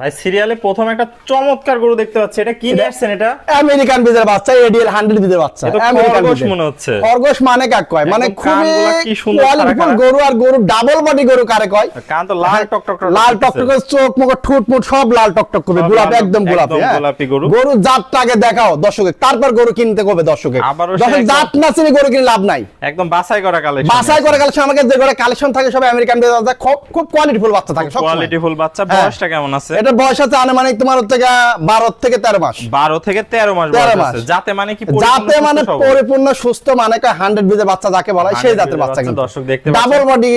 ভাই সিরিয়ালে প্রথম একটা চমৎকার গরু দেখতে পাচ্ছি। এটা কি নিয়ে এটা আমেরিকান বীজের বাচ্চা এডিএল হান্ড্রেড বীজের বাচ্চা। আমেরিকান খরগোশ মনে হচ্ছে। খরগোশ মানে কাক কয়? মানে খুবই কোয়ালিটিফুল। গরু আর গরু ডাবল বডি গরু কারে কয়? কান তো লাল টক টক টক লাল। টকটকে চোখ মুখ ঠুট সব লাল টকটক করবে। গোলাপি একদম গোলাপি হ্যাঁ। গোলাপি গরু। গরু জাতটাকে দেখাও দর্শকে। তারপর গরু কিনতে কবে দর্শকে। দর্শক জাত না চিনি গরু কিনে লাভ নাই। একদম বাছাই করা কালেকশন বাসায় করা কালেকশন আমাকে যে ঘরে কালেকশন থাকে সব আমেরিকান বীজের বাচ্চা খুব খুব কোয়ালিটিফুল বাচ্চা থাকে সব কোয়ালিটি ফুল বাচ্চা। হ্যাঁ। বয়সটা কেমন আছে? এটা বয়স আছে আনুমানিক তোমার গিয়া বারো থেকে তেরো মাস। 12 থেকে 13 মাস 13 বয়স মাস। যাতে মানে কি যাতে মানে পরিপূর্ণ সুস্থ মানে হান্ড্রেড বীজের বাচ্চা যাকে বলা হয় সেই জাতের বাচ্চা দর্শক দেখতে ডাবল বডি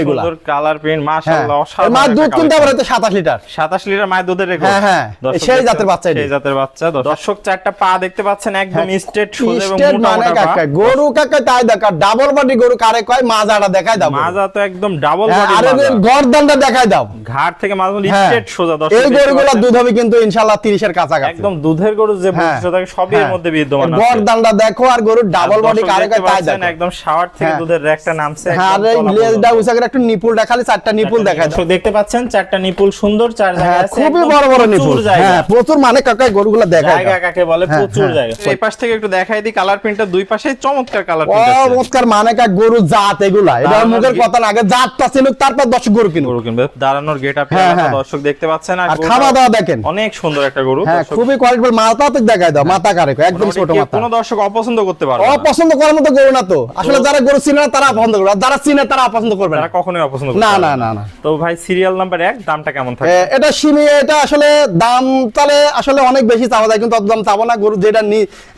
সুন্দর কালার প্রিন্ট হ্যাঁ। মাশাআল্লাহ অসাধারণ মা দুধ কিনতে। পারে সাতাশ লিটার 27 লিটার মায়ের দুধের রেকর্ড হ্যাঁ, হ্যাঁ। সেই জাতের বাচ্চা সেই জাতের বাচ্চা। দর্শক চারটা পা দেখতে পাচ্ছেন একদম স্ট্রেট সোজা এবং মোটা মানে মোটা কাকা? গরু কাকা তাই দেখা। ডাবল বডি গরু কারে কয়? মাজাটা দেখাই দাও মাজা তো একদম ডাবল হ্যাঁ, বডি আর গর্দানটা দেখাই দাও। ঘাট থেকে মাজা হ্যাঁ। স্ট্রেট সোজা দর্শক এই দেখতে দুধ হবে কিন্তু ইনশাআল্লাহ 30 এর কাছাকাছি। একদম দুধের গরু যে বৈশিষ্ট্য থাকে সবই এর। মধ্যে বিদ্যমান আছে। গর্দানটা দেখো আর গরুর ডাবল বডি দর্শক কারে তাই পাচ্ছেন, একদম শাওয়ার থেকে। দুধের র্যাকটা নামছে আর এই লেজটা পর্যন্ত। উঁচা নিপুল দেখালে চারটা নিপুল দেখাই দাও দেখতে পাচ্ছেন চারটা নিপুল সুন্দর চার জায়গা আছে খুবই বড় বড় প্রচুর নিপুল। হ্যাঁ প্রচুর মানে গরুগুলা জায়গা কাকে বলে? হ্যাঁ, প্রচুর হ্যাঁ। জায়গা। এই পাশ থেকে একটু দেখাই দিই কালার প্রিন্টটা দুই পাশে চমৎকার কালার প্রিন্ট আছে। চমৎকার মানে কাক গরু জাত এগুলা। এটা মুখের কথা না আগে জাতটা চিনুক তারপর দর্শক গরু কিনুক। গরু কিনবে। দাঁড়ানোর হ্যাঁ, হ্যাঁ। দর্শক দেখতে পাচ্ছেন আর আর খাওয়া দাওয়া দেখেন। অনেক সুন্দর একটা গরু হ্যাঁ খুবই কোয়ালিটিফুল মাথা তো দেখাই দাও মাথা কারে একদম ছোট মাথা। কোনো দর্শক অপছন্দ করতে পারবে অপছন্দ করার মতো গরু না তো। আসলে যারা গরু চিনে না তারা অপছন্দ করবে যারা চিনে তারা অপছন্দ করবে না। কখনোই অপছন্দ না না না। না তো ভাই সিরিয়াল নাম্বার এক দামটা কেমন এ, এটা সিমি এটা আসলে দাম তাহলে আসলে অনেক বেশি চাওয়া যায় কিন্তু অত দাম চাবো না। গরু যেটা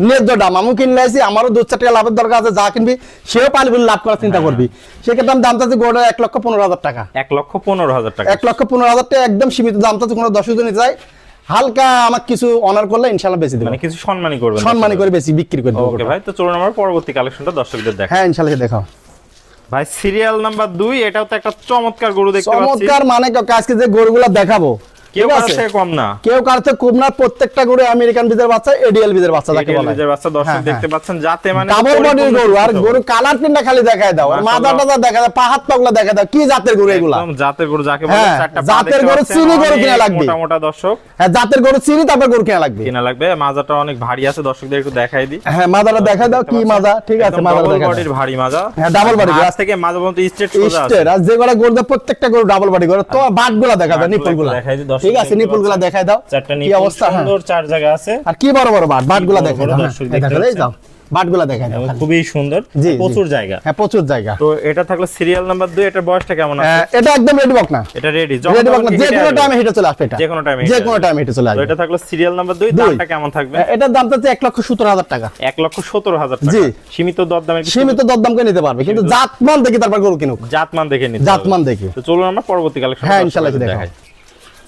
ন্যায্য দাম। আমি কিনলে আমারও দু চার টাকা লাভের দরকার আছে যা কিনবি সেও পালি বলে লাভ করার চিন্তা করবি। সেক্ষেত্রে দাম চাচ্ছি গরুটা এক লক্ষ পনেরো হাজার টাকা। এক লক্ষ পনেরো হাজার টাকা। এক লক্ষ পনেরো হাজার টাকা একদম সীমিত দাম চাচ্ছি কোনো দশ নিতে চাই হালকা আমার কিছু অনার করলে ইনশাআল্লাহ বেশি দেবো। মানে কিছু সম্মানই করবে সম্মানী করে বেশি বিক্রি করে দেবো ওকে ভাই তো চলুন আমার পরবর্তী কালেকশনটা দর্শকদের দেখা হ্যাঁ ইনশাআল্লাহ দেখাও। ভাই সিরিয়াল নাম্বার দুই এটাও তো একটা চমৎকার গরু দেখতে পাচ্ছি। চমৎকার মানে আজকে যে গরুগুলো দেখাবো কেউ আছে? কম না। কেউ কার থেকে কম না প্রত্যেকটা গরু আমেরিকান বীজের বাচ্চা এডিএল বাচ্চা যাকে বলা। বাচ্চা দর্শক হ্যাঁ, দেখতে পাচ্ছেন যাতে মানে ডাবল বডির গরু আর গরু কালার প্রিন্টটা খালি দেখায় দাও। আর। মাথাটা দেখা দাও পা হাত পাগুলা দেখা দাও। কি জাতের গরু এগুলা? একদম জাতের গরু যাকে বলে হ্যাঁ, চারটা জাতের গরু চিনি গরু কিনা লাগবে। মোটা মোটা দর্শক। হ্যাঁ জাতের গরু চিনি তারপর গরু কেনা লাগবে। কিনা লাগবে মাজাটা অনেক ভারী আছে দর্শকদের একটু দেখাই দিই। হ্যাঁ মাদাটা দেখায় দাও কি মাজা? ঠিক আছে ডাবল বডির ভারী মাজা। হ্যাঁ, double body, হাত থেকে মাজা পর্যন্ত স্ট্রেট সোজা আছে। স্টেট আর যে গলা গরু প্রত্যেকটা গরু ডাবল বডি গরু তো বাটগুলো নিপুল দেখাই দিই, দর্শক ঠিক আছে নিপুলগুলা। দেখায় দাও। চারটা কি অবস্থা? হ্যাঁ। সুন্দর চার জায়গা আছে। আর কি বড় বড় বাট বাটগুলা বড় দাও। হ্যাঁ, দর্শক এই দেখতে দেখো, দাও। খুবই সুন্দর। জি। প্রচুর জায়গা। হ্যাঁ প্রচুর জায়গা। তো এটা থাকল সিরিয়াল নাম্বার দুই এটার বয়সটা কেমন আছে? হ্যাঁ, এটা একদম রেডি বক না। এটা রেডি রেডি বক না। যে কোনো টাইমে হেঁটে চলে আসবে এটা। যে কোনো টাইমে যে কোনো টাইমে হেঁটে চলে তো এটা থাকল সিরিয়াল নাম্বার দুই দুই। দামটা কেমন থাকবে? হ্যাঁ, এটার দাম চাচ্ছে এক লক্ষ সত্তর হাজার টাকা। এক লক্ষ সতেরো হাজার টাকা। জি। সীমিত দর দামে সীমিত দরদাম করে নিতে পারবে। কিন্তু জাতমান দেখি তারপর গরু কিনুক। জাতমান দেখে নিতে জাতমান। দেখে। তো চলুন আমরা পরবর্তী কালেকশন হ্যাঁ, ইনশাআল্লাহ দেখাও।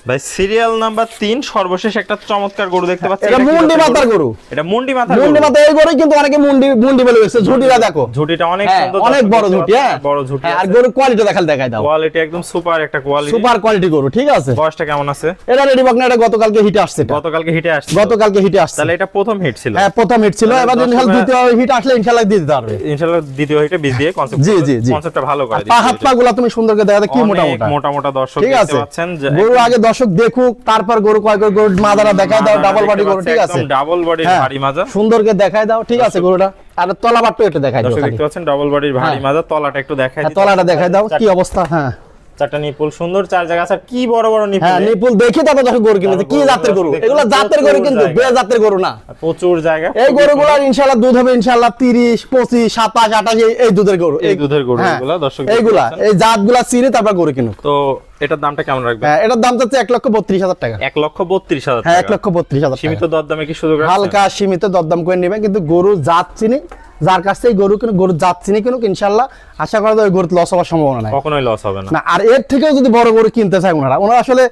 ভাই সিরিয়াল নাম্বার তিন সর্বশেষ একটা চমৎকার গরু দেখতে পাচ্ছি। এটা মুন্ডি মাথার গরু। এটা মুন্ডি মাথার মুন্ডি গরু। মাথা এই গরু কিন্তু অনেকে মুন্ডি মুন্ডি বলে গেছে। ঝুটিরা দেখো। ঝুটিটা অনেক হ্যাঁ, সুন্দর অনেক বড় ঝুটি হ্যাঁ। বড় ঝুটি হ্যাঁ, আর গরু কোয়ালিটি দেখাল দেখাই দাও। কোয়ালিটি একদম সুপার একটা কোয়ালিটি সুপার কোয়ালিটি গরু ঠিক আছে? বয়সটা কেমন আছে? এটা রেডি এটা গতকালকে হিটে আসছে গতকালকে হিটে আসছে। গতকালকে হিটে আসছে। তাহলে এটা প্রথম হিট ছিল। হ্যাঁ প্রথম হিট ছিল। এবার ইনশাআল্লাহ দ্বিতীয় হিট আসলে ইনশাআল্লাহ দিতে পারবে। ইনশাআল্লাহ দ্বিতীয় হিটে বীজ দিয়ে কনসেপ্ট জি, জি, জি। কনসেপ্টটা ভালো করে পা হাত পা গুলা তুমি সুন্দর করে দেখা দাও, কি মোটা মোটা। মোটা মোটা দর্শক দেখতে পাচ্ছেন যে গরু আগে দর্শক দেখুক তারপর গরু কয় করে গরু মাদারা দেখায় দাও ডাবল বডি গরু ঠিক আছে? ডাবল বডির হ্যাঁ, ভারী মাজা। সুন্দরকে দেখায় দাও ঠিক আছে গরুটা। আর তলা বাট্টু একটু দেখায় দাও দেখতে পাচ্ছেন ডাবল বডির ভারী হ্যাঁ। মাজা তলাটা একটু দেখায় দাও তলাটা। দেখায় দাও কি অবস্থা হ্যাঁ। চারটা নিপুল সুন্দর চার জায়গা আছে। কি বড় বড় নিপুল হ্যাঁ নিপুল দেখে দর্শক গরু কিনেছে কি জাতের গরু? এগুলো জাতের গরু কিন্তু বে জাতের গরু না। প্রচুর জায়গা। এই গরুগুলোর ইনশাআল্লাহ দুধ হবে ইনশাআল্লাহ তিরিশ পঁচিশ সাতাশ আঠাশ এই- এই দুধের গরু। এই দুধের গরু হ্যাঁ, এগুলা দর্শক এইগুলা। এই জাতগুলা চিনি তারপর গরু কিনুক। তো এটার দামটা কেমন রাখবে হ্যাঁ এটার দাম চাচ্ছে এক লক্ষ বত্রিশ হাজার টাকা। এক লক্ষ বত্রিশ হাজার হ্যাঁ এক লক্ষ বত্রিশ হাজার সীমিত দরদামে কি সুযোগ? হালকা সীমিত দরদাম করে নেবেন কিন্তু গরু জাত চিনি যার কাছ থেকে গরু কিন্তু গরু যাচ্ছে না কিনুক ইনশাল্লাহ আশা করা যায় ওই গরু লস হওয়ার সম্ভাবনা নাই। কখনোই লস হবে না। না আর এর থেকেও যদি বড় গরু কিনতে চায় ওনারা ওনারা আসলে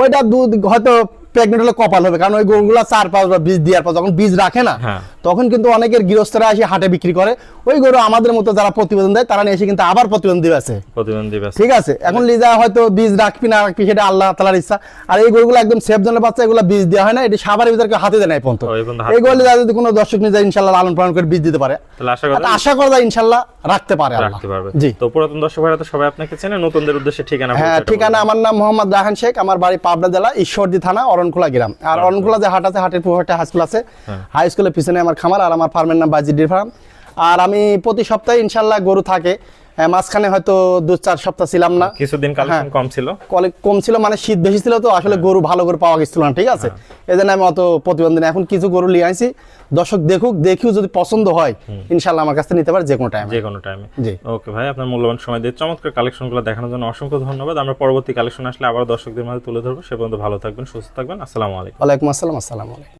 ওইটা দুধ হয়তো প্রেগনেন্ট হলে কপাল হবে। কারণ ওই গরুগুলা চার পাঁচ বা বীজ দেওয়ার পর যখন বীজ রাখে না হ্যাঁ। তখন কিন্তু অনেকের গৃহস্থরা এসে হাটে বিক্রি করে। ওই গরু আমাদের মতো যারা প্রতিবেদন দেয় তারা নিয়ে এসে কিন্তু আবার প্রতিবেদন দিবে আছে। ঠিক আছে? এখন লিজা হয়তো বীজ রাখবি না রাখবি সেটা আল্লাহ তালার ইচ্ছা। আর এই গরুগুলো একদম সেফ জনের বাচ্চা এগুলো বীজ দেওয়া হয় না এটা সাবারের ভিতরে হাতে দেয় না এই পর্যন্ত। এই গরু যদি কোনো দর্শক নিয়ে যায় ইনশাল্লাহ লালন পালন করে বীজ দিতে পারে। আশা করা যায় ইনশাল্লাহ রাখতে পারে আল্লাহ। রাখতে পারবে। জি। তো পুরাতন দর্শক ভাইরা তো সবাই আপনাকে চেনে নতুনদের উদ্দেশ্যে ঠিকানা হ্যাঁ ঠিকানা আমার নাম মোহাম্মদ রাহান শেখ আমার বাড়ি পাবনা জেলা ঈশ্বরদী থানা অরণখোলা গ্রাম। আর অরণখোলা। যে হাট আছে হাটের পুরোটা হাই স্কুল আছে। হ্যাঁ। হাই স্কুলের পিছনে আমার খামার আর আমার ফার্মের নাম বাজিডির ফার্ম আর আমি প্রতি সপ্তাহে ইনশাল্লাহ গরু থাকে। মাঝখানে হয়তো দু চার সপ্তাহ ছিলাম না। কিছুদিন কালেকশন হ্যাঁ। কম ছিল। কম ছিল মানে শীত বেশি ছিল তো আসলে হ্যাঁ। গরু ভালো করে পাওয়া গেছিল না ঠিক আছে? এই জন্য আমি অত প্রতিবন্ধী। এখন কিছু গরু নিয়ে আইছি। দর্শক দেখুক দেখিও যদি পছন্দ হয় ইনশাল্লাহ আমার কাছে নিতে পারে যে কোনো টাইমে যে কোনো টাইমে জি। ওকে ভাই আপনার মূল্যবান সময় দিয়ে চমৎকার কালেকশনগুলো দেখানোর জন্য অসংখ্য ধন্যবাদ। আমরা পরবর্তী কালেকশন আসলে আবার দর্শকদের মাঝে তুলে ধরবো। সে পর্যন্ত ভালো থাকবেন সুস্থ থাকবেন। আসসালামু আলাইকুম। ওয়ালাইকুম আসসালাম আসসালামু আলাইকুম।